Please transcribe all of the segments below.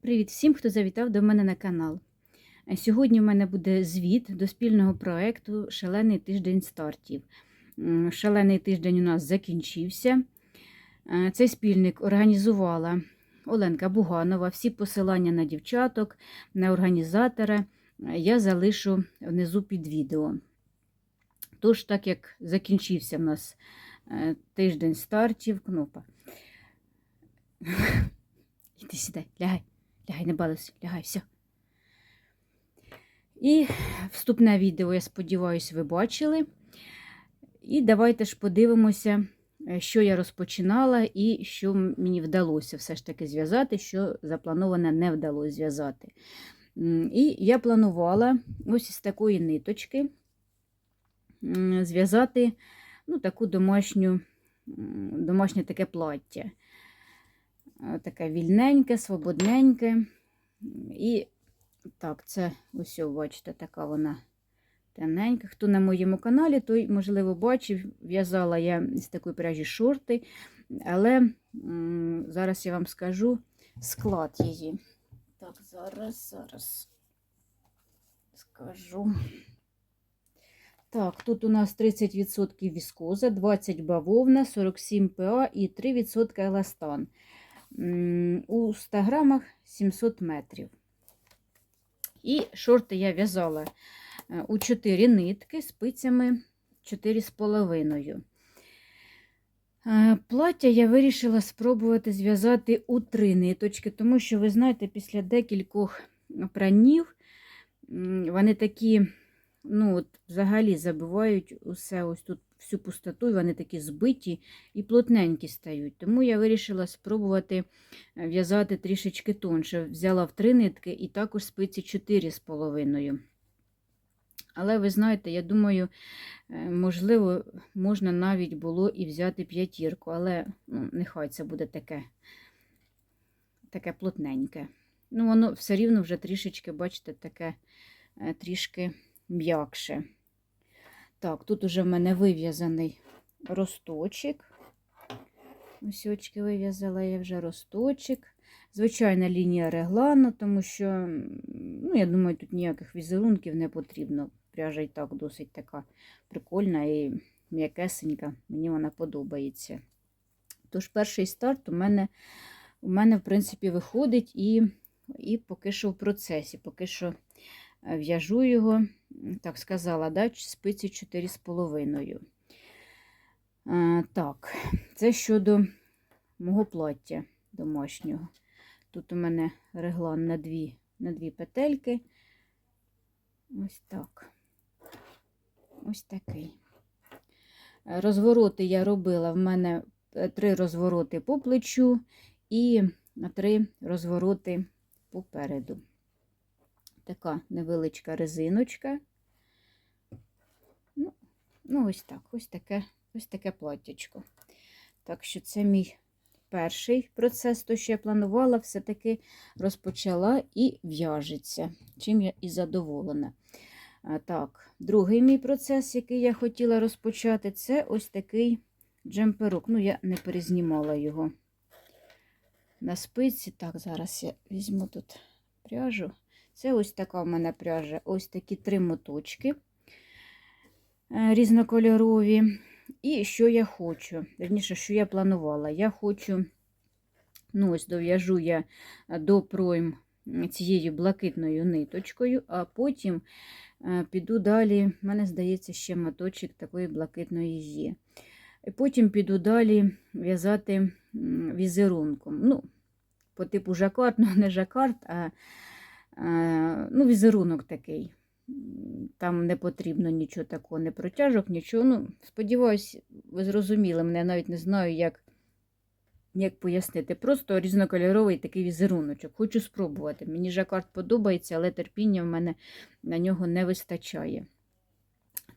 Привіт всім, хто завітав до мене на канал. Е, Сьогодні в мене буде звіт до спільного проєкту Шалений тиждень стартів. Шалений тиждень у нас закінчився. Е, Цей спільник організувала Оленка Буганова. Всі посилання на дівчаток, на організатора я залишу внизу під відео. Тож, так як закінчився в нас е, тиждень стартів, кнопа. Іди сідай, лягай. Лягай, не балуйся, лягай, все. І вступне відео, я сподіваюся, ви бачили. І давайте ж подивимося, е, що я розпочинала і що мені вдалося все ж таки зв'язати, що заплановане не вдалося зв'язати. І я планувала ось із такої ниточки зв'язати ну, таку домашню, домашнє таке плаття. Е, Таке вільненьке, свободненьке. І так, це ось, бачите, така вона темненька. Хто на моєму каналі, той, можливо, бачив, в'язала я з такої пряжі шорти, але зараз я вам скажу склад її. Так, зараз, зараз скажу. Так, тут у нас 30% віскоза, 20 бавовна, 47 ПА і 3% еластан. У 100 грамах 700 метрів. І шорти я в'язала е, у 4 нитки спицями 4,5. Е, Плаття я вирішила спробувати зв'язати у 3 ниточки, тому що, ви знаєте, після декількох пранів вони такі, ну, от, взагалі забивають усе ось тут всю пустоту, і вони такі збиті і плотненькі стають. Тому я вирішила спробувати е, в'язати трішечки тонше. Взяла в три нитки і також спиці 4,5. Але ви знаєте, я думаю, е, можливо, можна навіть було і взяти п'ятірку, але ну, нехай це буде таке, таке плотненьке. Ну, воно все рівно вже трішечки, бачите, таке е, трішки м'якше. Так, тут уже в мене вив'язаний росточок. Ось вив'язала я вже росточок. Звичайна лінія реглану, тому що, ну, я думаю, тут ніяких візерунків не потрібно. Пряжа і так досить така прикольна і м'якесенька. Мені вона подобається. Тож, перший старт у мене, у мене в принципі, виходить і, і поки що в процесі, поки що е, в'яжу його, так сказала, да, спиці 4,5. Так, це щодо мого плаття домашнього. Тут у мене реглан на дві, на дві петельки. Ось так. Ось такий. Е, Розвороти я робила в мене е, три розвороти по плечу і три розвороти попереду. Така невеличка резиночка. Ну, ну ось так, ось таке, ось таке платтячко. Так що це мій перший процес, то що я планувала, все-таки розпочала і в'яжеться, чим я і задоволена. А, Так, другий мій процес, який я хотіла розпочати, це ось такий джемперок. Ну, я не перезнімала його на спиці. Так, зараз я візьму тут пряжу. Це ось така в мене пряжа, ось такі три моточки е, різнокольорові. І що я хочу, верніше, що я планувала. Я хочу, ну ось дов'яжу я до пройм цією блакитною ниточкою, а потім е, піду далі, в мене здається, ще моточок такої блакитної є. І потім піду далі в'язати візерунком. Ну, по типу жакард, ну не жакард, а ну, візерунок такий. Там не потрібно нічого такого, не протяжок, нічого. Ну, Сподіваюсь, ви зрозуміли, мене навіть не знаю, як, як пояснити. Просто різнокольоровий такий візеруночок. Хочу спробувати. Мені жакард подобається, але терпіння в мене на нього не вистачає.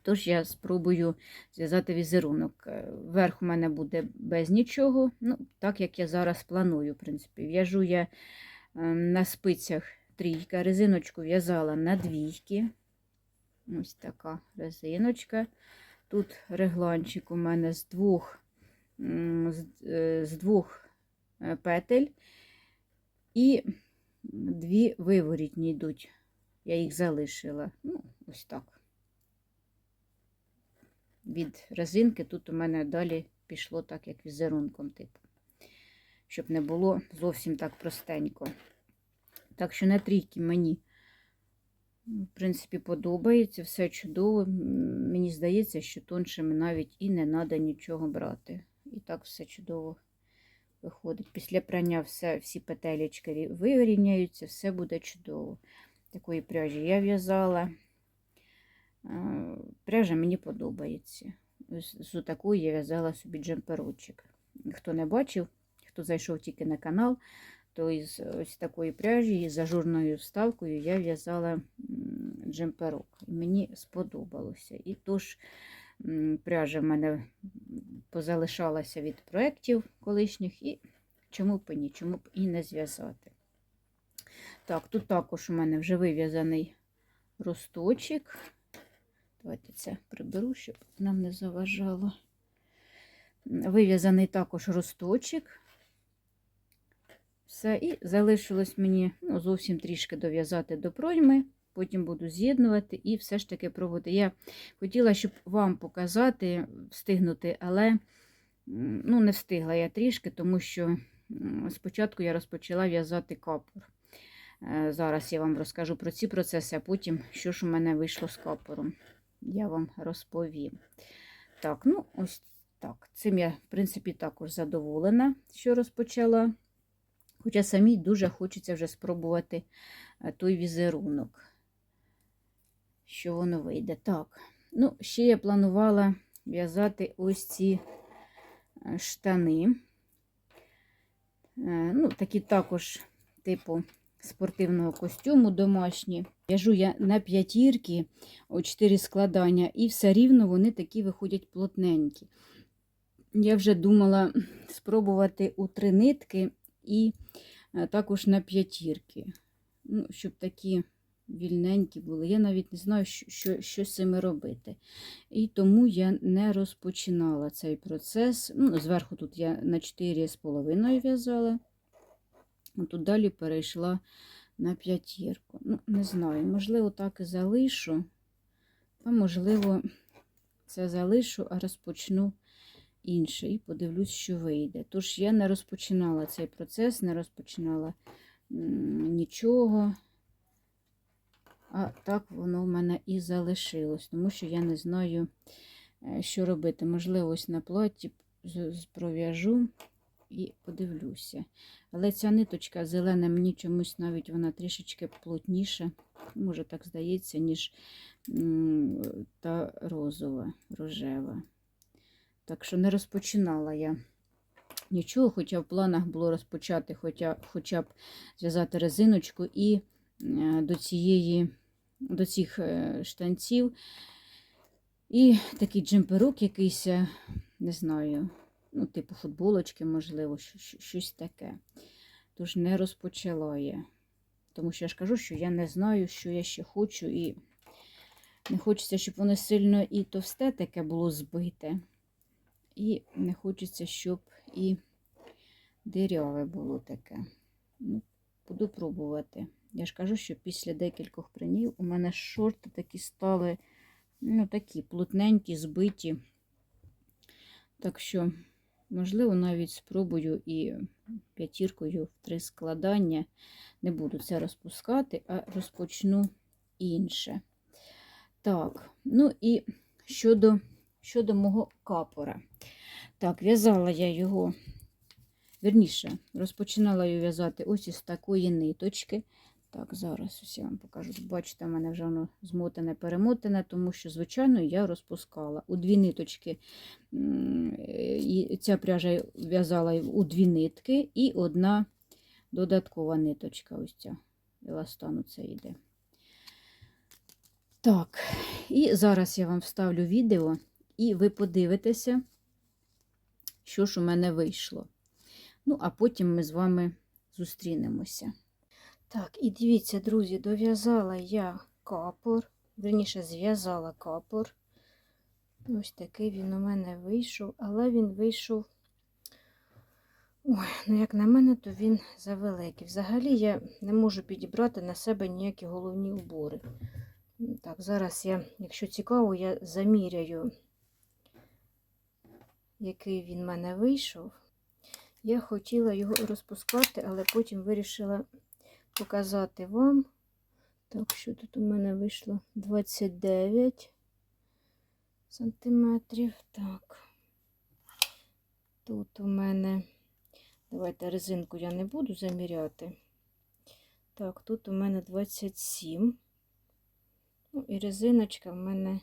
Тож я спробую зв'язати візерунок. Е, Верх у мене буде без нічого, ну, так як я зараз планую. в принципі. В'яжу я е, на спицях трійка, резиночку в'язала на двійки. Ось така резиночка. Тут регланчик у мене з двох, е, з двох е, петель. І дві виворітні йдуть. Я їх залишила. Ну, ось так. Від резинки тут у мене далі пішло так, як візерунком, типу. Щоб не було зовсім так простенько. Так що на трійки мені, в принципі, подобається, все чудово. Мені здається, що тоншими навіть і не треба нічого брати. І так все чудово виходить. Після прання все, всі петелечки вирівняються, все буде чудово. Такої пряжі я в'язала. Пряжа мені подобається. З такої я в'язала собі джемперочок. Хто не бачив, хто зайшов тільки на канал, то із ось такої пряжі, із ажурною вставкою я в'язала джемперок. І мені сподобалося. І тож пряжа в мене позалишалася від проєктів колишніх, і чому б і ні, чому б і не зв'язати. Так, тут також у мене вже вив'язаний росточок. Давайте це приберу, щоб нам не заважало. Вив'язаний також росточок. Все, і залишилось мені ну, зовсім трішки дов'язати до пройми. Потім буду з'єднувати і все ж таки пробувати. Я хотіла, щоб вам показати, встигнути, але ну, не встигла я трішки, тому що спочатку я розпочала в'язати капор. Е, Зараз я вам розкажу про ці процеси, а потім, що ж у мене вийшло з капором, я вам розповім. Так, ну ось так. Цим я, в принципі, також задоволена, що розпочала. Хоча самій дуже хочеться вже спробувати е, той візерунок, що воно вийде. Так, ну, ще я планувала в'язати ось ці е, штани. Е, Ну, такі також, типу, спортивного костюму домашні. В'яжу я на п'ятірки, о 4 складання, і все рівно вони такі виходять плотненькі. Я вже думала спробувати у три нитки і е, також на п'ятірки. Ну, щоб такі вільненькі були. Я навіть не знаю, що, що, що з цими робити. І тому я не розпочинала цей процес. Ну, зверху тут я на 4,5 в'язала. Тут далі перейшла на п'ятірку. Ну, не знаю, можливо, так і залишу, а можливо, це залишу, а розпочну інше і подивлюсь, що вийде. Тож я не розпочинала цей процес, не розпочинала нічого. А так воно в мене і залишилось, тому що я не знаю, е, що робити. Можливо, ось на платі пров'яжу і подивлюся. Але ця ниточка зелена, мені чомусь навіть вона трішечки плотніша, може так здається, ніж та розова, рожева. Так що не розпочинала я нічого, хоча в планах було розпочати хоча, хоча б зв'язати резиночку і е, до цієї, до цих е, штанців. І такий джемперок якийсь, е, не знаю, ну, типу футболочки, можливо, щось таке. Тож не розпочала я. Тому що я ж кажу, що я не знаю, що я ще хочу, і не хочеться, щоб воно сильно і товсте таке було збите. І не хочеться, щоб і диряве було таке. Ну, буду пробувати. Я ж кажу, що після декількох принів у мене шорти такі стали, ну, такі плотненькі, збиті. Так що, можливо, навіть спробую і п'ятіркою в три складання. Не буду це розпускати, а розпочну інше. Так, ну і щодо, щодо мого капора. Так, в'язала я його, верніше, розпочинала його в'язати ось із такої ниточки. Так, зараз ось я вам покажу. Бачите, в мене вже воно змотане, перемотане, тому що, звичайно, я розпускала у дві ниточки. і Ця пряжа в'язала у дві нитки, і одна додаткова ниточка. Ось ця еластану це йде. Так, і зараз я вам вставлю відео, і ви подивитеся, що ж у мене вийшло. Ну, а потім ми з вами зустрінемося. Так, і дивіться, друзі, дов'язала я капор, верніше, зв'язала капор. Ось такий він у мене вийшов, але він вийшов Ой, ну як на мене, то він завеликий. Взагалі я не можу підібрати на себе ніякі головні убори. Так, зараз я, якщо цікаво, я заміряю, який він в мене вийшов. Я хотіла його розпускати, але потім вирішила показати вам. Так, що тут у мене вийшло 29 сантиметрів. Так. Тут у мене, давайте резинку я не буду заміряти. Так, тут у мене 27. Ну, і резиночка в мене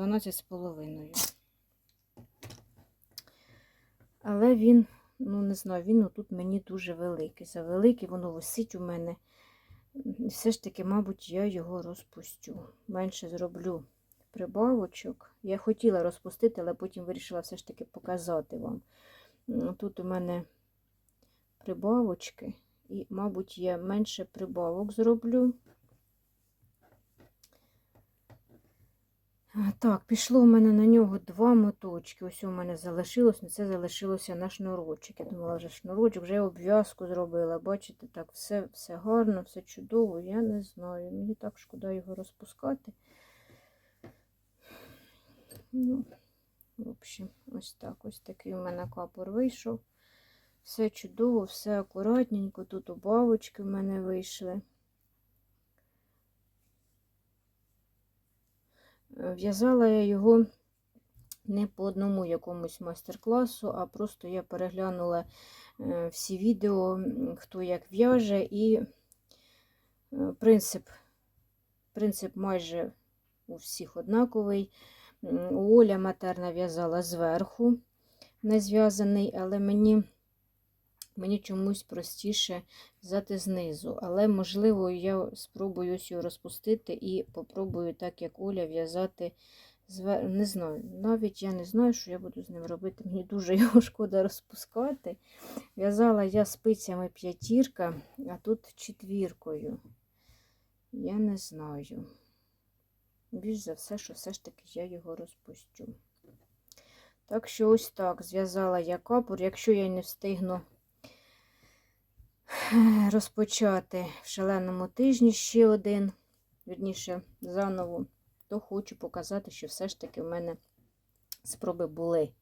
12,5. Але він, ну не знаю, він отут мені дуже великий. Завеликий, воно висить у мене. І все ж таки, мабуть, я його розпустю. Менше зроблю прибавочок. Я хотіла розпустити, але потім вирішила все ж таки показати вам. Тут у мене прибавочки, і, мабуть, я менше прибавок зроблю. Так, пішло в мене на нього два моточки. Ось у мене залишилось, на це залишилося на шнурочок. Я думала, вже шнурочок, вже обв'язку зробила. Бачите, так, все, все гарно, все чудово. Я не знаю. Мені так шкода його розпускати. Ну, в общем, ось так. Ось такий у мене капор вийшов. Все чудово, все акуратненько. Тут убавочки в мене вийшли. В'язала я його не по одному якомусь майстер-класу, а просто я переглянула е, всі відео, хто як в'яже, і е, принцип, принцип майже у всіх однаковий. Оля матерна в'язала зверху, не зв'язаний, але мені, мені чомусь простіше взяти знизу. Але, можливо, я спробую ось його розпустити і попробую, так як Оля, в'язати. Не знаю, навіть я не знаю, що я буду з ним робити. Мені дуже його шкода розпускати. В'язала я спицями п'ятірка, а тут четвіркою. Я не знаю. Більш за все, що все ж таки я його розпустю. Так що ось так зв'язала я капур. Якщо я не встигну розпочати в шаленому тижні ще один, вірніше, заново, то хочу показати, що все ж таки в мене спроби були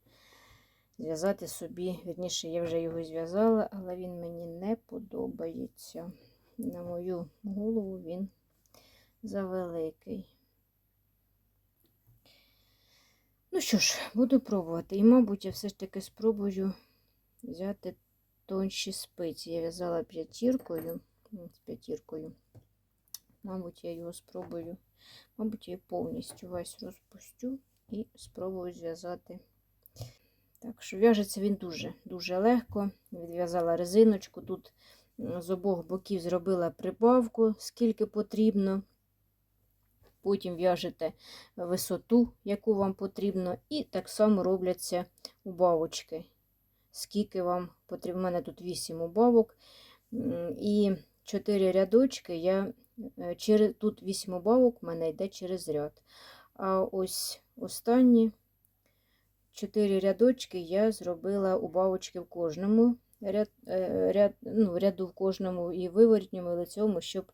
зв'язати собі. Вірніше, я вже його зв'язала, але він мені не подобається. На мою голову він завеликий. Ну що ж, буду пробувати. І, мабуть, я все ж таки спробую взяти тонші спиці. Я в'язала п'ятіркою. З п'ятіркою. Мабуть, я його спробую. Мабуть, я повністю весь розпустю і спробую зв'язати. Так що в'яжеться він дуже-дуже легко. Відв'язала резиночку. Тут з обох боків зробила прибавку, скільки потрібно. Потім в'яжете висоту, яку вам потрібно, і так само робляться убавочки. Скільки вам потрібно. У мене тут 8 убавок. І 4 рядочки я е, через, тут 8 убавок в мене йде через ряд. А ось останні 4 рядочки я зробила убавочки в кожному ряд, е, ряд, ну, ряду в кожному і виворітньому, і лицьовому, щоб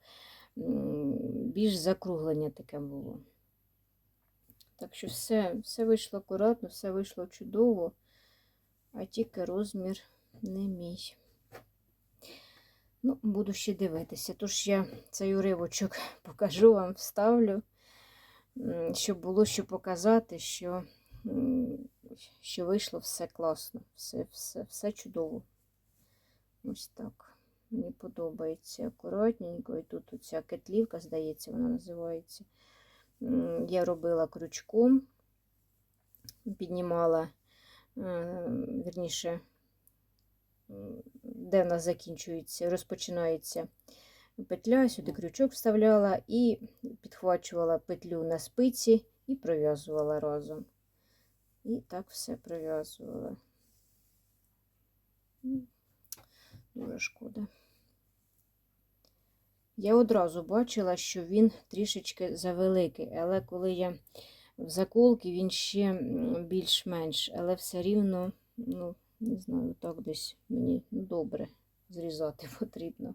більш закруглення таке було. Так що все, все вийшло акуратно, все вийшло чудово, а тільки розмір не мій. Ну, буду ще дивитися. Тож я цей уривочок покажу вам, вставлю, щоб було що показати, що, що вийшло все класно, все, все, все чудово. Ось так. Мені подобається акуратненько. І тут оця кетлівка, здається, вона називається. Я робила крючком, піднімала, вірніше, де в нас закінчується, розпочинається петля, сюди крючок вставляла і підхвачувала петлю на спиці і пров'язувала разом. І так все пров'язувала. Дуже шкода. Я одразу бачила, що він трішечки завеликий, але коли я в заколки, він ще більш-менш, але все рівно, ну, Не знаю, так десь мені добре зрізати потрібно.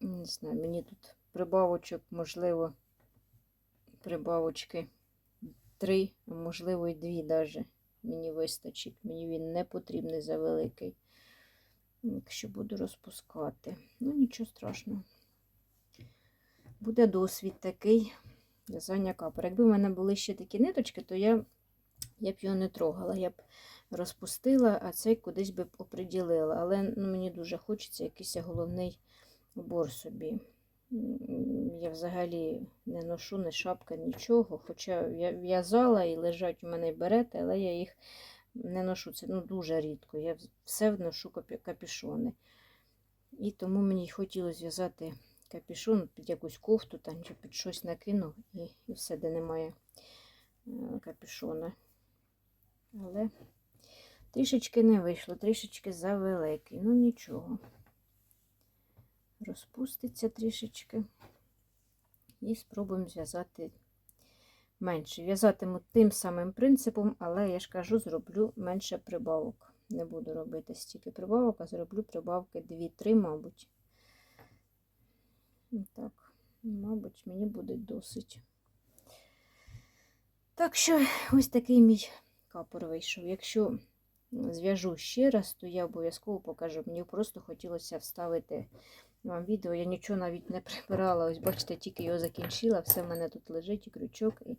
Не знаю, мені тут прибавочок, можливо, прибавочки три, а можливо, і дві даже мені вистачить. Мені він не потрібний за великий. Якщо буду розпускати. Ну, нічого страшного. Буде досвід такий в'язання капор. Якби в мене були ще такі ниточки, то я, я б його не трогала. Я б розпустила, а цей кудись би оприділила. Але ну, мені дуже хочеться якийсь головний убор собі. Я взагалі не ношу ні шапка, нічого. Хоча я в'язала і лежать у мене берети, але я їх не ношу. Це ну, дуже рідко. Я все ношу капі- капюшони. І тому мені хотілося зв'язати капюшон під якусь кофту там, чи під щось накину і, і все, де немає е, капюшона. Але трішечки не вийшло, трішечки завеликий. Ну нічого. Розпуститься трішечки. І спробуємо зв'язати менше. В'язатиму тим самим принципом, але я ж кажу, зроблю менше прибавок. Не буду робити стільки прибавок, а зроблю прибавки 2-3, мабуть. Так, мабуть, мені буде досить. Так що, ось такий мій капор вийшов. Якщо зв'яжу ще раз, то я обов'язково покажу. Мені просто хотілося вставити вам відео. Я нічого навіть не прибирала. Ось, бачите, тільки його закінчила. Все в мене тут лежить і крючок, і,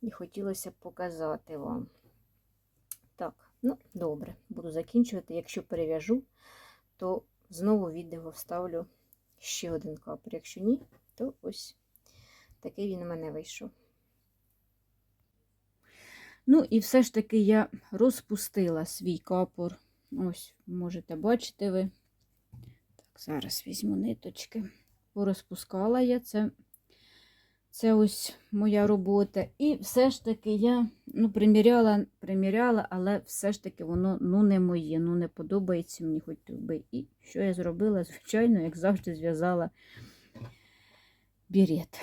і хотілося показати вам. Так, ну, добре, буду закінчувати. Якщо перев'яжу, то знову відео вставлю ще один капор. Якщо ні, то ось такий він у мене вийшов. Ну, і все ж таки я розпустила свій капор. Ось, можете бачити ви. Так, зараз візьму ниточки. Порозпускала я це. Це ось моя робота. І все ж таки я ну, приміряла, приміряла, але все ж таки воно ну, не моє, ну не подобається мені хоч би. І що я зробила? Звичайно, як завжди, зв'язала бірет.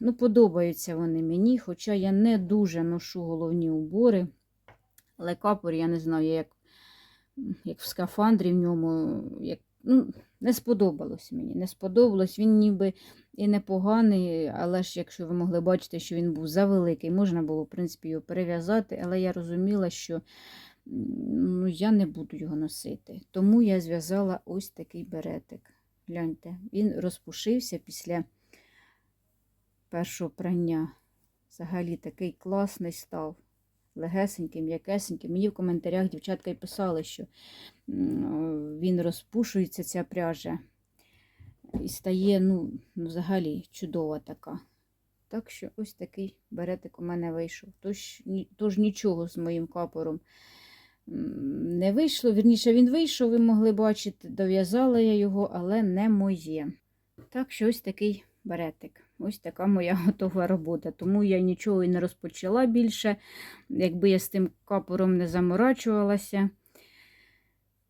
Ну, подобаються вони мені, хоча я не дуже ношу головні убори. Але капор, я не знаю, я як, як в скафандрі в ньому, як, ну, не сподобалось мені. Не сподобалось. Він ніби і непоганий, але ж, якщо ви могли бачити, що він був завеликий, можна було, в принципі, його перев'язати, але я розуміла, що ну, я не буду його носити. Тому я зв'язала ось такий беретик. Гляньте, він розпушився після першого прання. Взагалі такий класний став. Легесенький, м'якесенький. Мені в коментарях дівчатка й писали, що він розпушується, ця пряжа. І стає, ну, взагалі чудова така. Так що ось такий беретик у мене вийшов. Тож, тож нічого з моїм капором не вийшло. Вірніше, він вийшов, ви могли бачити, дов'язала я його, але не моє. Так що ось такий беретик. Ось така моя готова робота. Тому я нічого і не розпочала більше, якби я з тим капором не заморачувалася.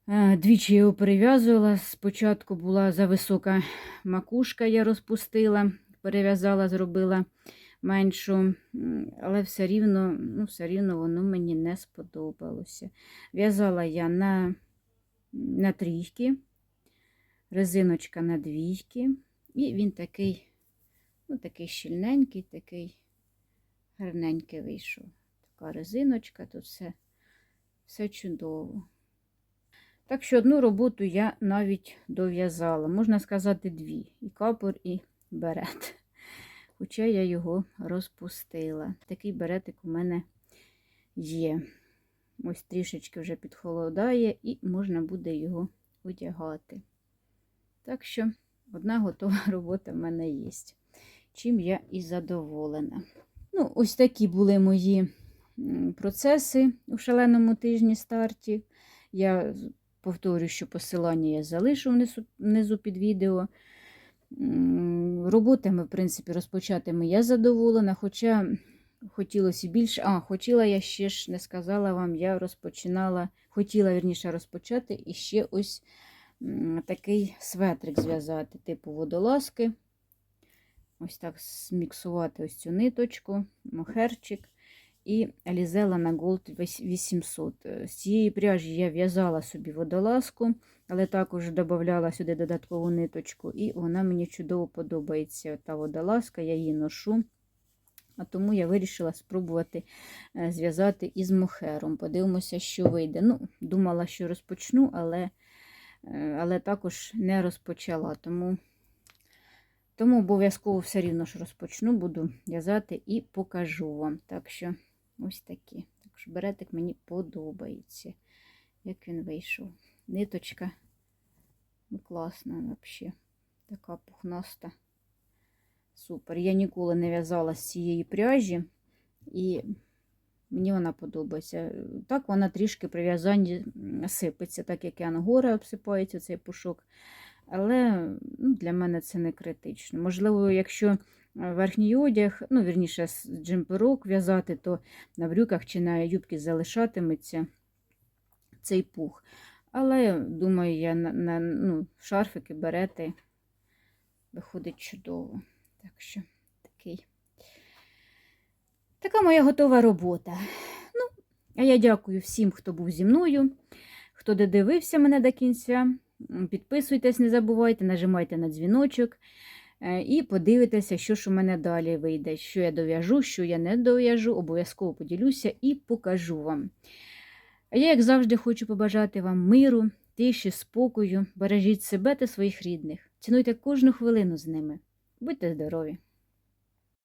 Е, Двічі його перев'язувала. Спочатку була зависока макушка, я розпустила, перев'язала, зробила меншу, але все рівно, ну, все рівно воно мені не сподобалося. В'язала я на, на трійки, резиночка на двійки, і він такий, ну, такий щільненький, такий гарненький вийшов. Така резиночка, тут все, все чудово. Так що одну роботу я навіть дов'язала, можна сказати, дві. І капор, і берет. Хоча я його розпустила. Такий беретик у мене є. Ось трішечки вже підхолодає, і можна буде його одягати. Так що одна готова робота в мене є. Чим я і задоволена. Ну, ось такі були мої процеси у шаленому тижні старті. Я повторюю, що посилання я залишу внизу, під відео. Роботами, в принципі, розпочатими я задоволена, хоча хотілося більше. А, хотіла я ще ж не сказала вам, я розпочинала, хотіла вірніше розпочати і ще ось такий светрик зв'язати, типу водолазки. Ось так зміксувати ось цю ниточку, мохерчик і Алізела на Gold 800. З цієї пряжі я в'язала собі водолазку, але також додавала сюди додаткову ниточку, і вона мені чудово подобається. Та водолазка, я її ношу. А тому я вирішила спробувати е, зв'язати із мохером. Подивимося, що вийде. Ну, думала, що розпочну, але, е, але також не розпочала. Тому, тому обов'язково все рівно ж розпочну, буду в'язати і покажу вам. Так що ось такі. Так що беретик мені подобається, як він вийшов. Ниточка ну, класна взагалі. Така пухнаста. Супер. Я ніколи не в'язала з цієї пряжі, і мені вона подобається. Так, вона трішки при в'язанні сипеться, так як і ангора обсипається цей пушок. Але ну, для мене це не критично. Можливо, якщо е, верхній одяг, ну, вірніше, джемперок в'язати, то на брюках чи на юбці залишатиметься цей пух. Але, думаю, я на, на ну, шарфики, берети виходить чудово. Так що такий. Така моя готова робота. Ну, а я дякую всім, хто був зі мною, хто додивився мене до кінця. Підписуйтесь, не забувайте, нажимайте на дзвіночок е, і подивитеся, що ж у мене далі вийде. Що я дов'яжу, що я не дов'яжу, обов'язково поділюся і покажу вам. Я, як завжди, хочу побажати вам миру, тиші, спокою. Бережіть себе та своїх рідних. Цінуйте кожну хвилину з ними. Будьте здорові!